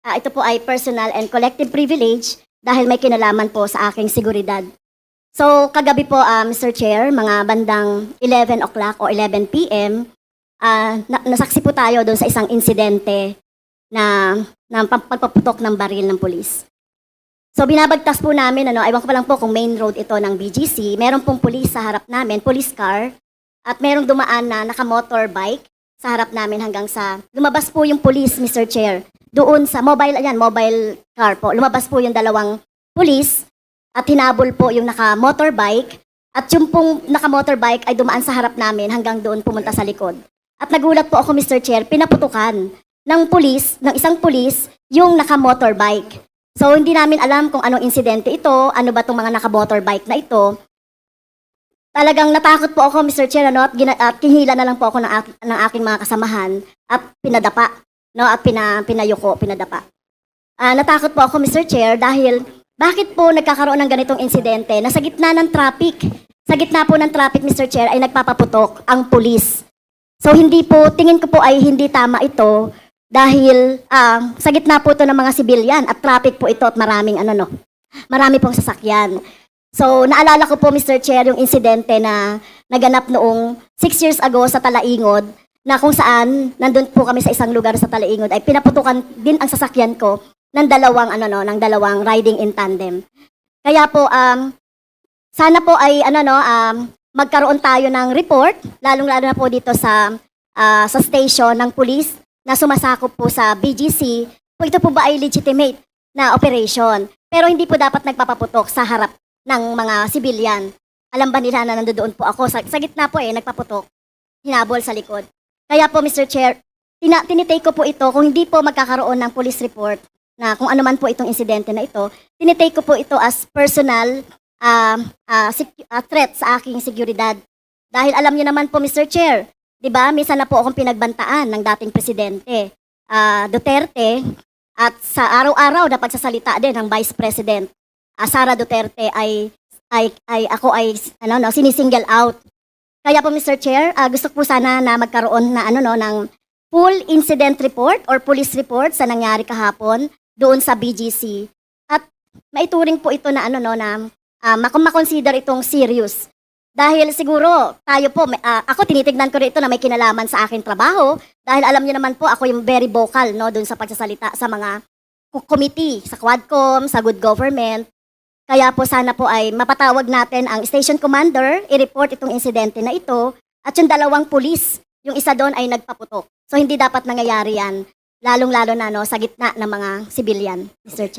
Ah, ito po ay personal and collective privilege dahil may kinalaman po sa aking seguridad. So, kagabi po, ah, Mr. Chair, mga bandang 11 o'clock o 11 p.m., ah, na- nasaksi po tayo doon sa isang insidente na, na pag- pagpaputok ng baril ng pulis. So, binabagtas po namin, ano, ewan ko pa lang po kung main road ito ng BGC, meron pong pulis sa harap namin, police car, at merong dumaan na naka-motorbike sa harap namin hanggang sa, lumabas po yung police, Mr. Chair, doon sa mobile, ayan, mobile car po. Lumabas po yung dalawang pulis at hinabol po yung naka-motorbike at yung pong naka-motorbike ay dumaan sa harap namin hanggang doon pumunta sa likod. At nagulat po ako, Mr. Chair, pinaputukan ng pulis, ng isang pulis, yung naka-motorbike. So, hindi namin alam kung anong insidente ito, ano ba itong mga naka-motorbike na ito. Talagang natakot po ako, Mr. Chair, ano, at, gina- at kinhila na lang po ako ng, ak- ng aking mga kasamahan at pinadapa, no, at pina, pinayuko, pinadapa. Ah, natakot po ako, Mr. Chair, dahil bakit po nagkakaroon ng ganitong insidente na sa gitna ng traffic, sa gitna po ng traffic, Mr. Chair, ay nagpapaputok ang pulis. So, hindi po, tingin ko po ay hindi tama ito dahil ah, sa gitna po ito ng mga sibilyan at traffic po ito at maraming ano no, marami pong sasakyan. So, naalala ko po, Mr. Chair, yung insidente na naganap noong six years ago sa Talaingod, na kung saan, nandun po kami sa isang lugar sa Talaingod, ay pinaputukan din ang sasakyan ko ng dalawang, ano no, ng dalawang riding in tandem. Kaya po, um, sana po ay, ano no, um, magkaroon tayo ng report, lalong-lalo na po dito sa, ah, sa station ng police na sumasakop po sa BGC, kung ito po ba ay legitimate na operation. Pero hindi po dapat nagpapaputok sa harap ng mga sibilyan. Alam ba nila na nandoon po ako? Sa, sa gitna po eh, nagpaputok. Hinabol sa likod. Kaya po, Mr. Chair, tina, tinitake ko po ito, kung hindi po magkakaroon ng police report na kung ano man po itong insidente na ito, tinitake ko po ito as personal ah, ah, sec- ah, threat sa aking seguridad. Dahil alam niyo naman po, Mr. Chair, di ba, minsan na po akong pinagbantaan ng dating presidente, ah, Duterte, at sa araw-araw na pagsasalita din ng Vice President, ah, Sara Duterte ay ay ay ako ay ano no sinisingle out. Kaya po Mr. Chair, ah, gusto ko po sana na magkaroon na ano no ng full incident report or police report sa nangyari kahapon doon sa BGC. At maituring po ito na ano no na uh, makonsider itong serious. Dahil siguro tayo po, ah, ako tinitignan ko rito na may kinalaman sa aking trabaho dahil alam niyo naman po ako yung very vocal no doon sa pagsasalita sa mga co- committee, sa Quadcom, sa Good Government. Kaya po sana po ay mapatawag natin ang station commander, i-report itong insidente na ito, at yung dalawang pulis, yung isa doon ay nagpaputok. So hindi dapat nangyayari yan, lalong-lalo na no, sa gitna ng mga civilian, Mr. Chair.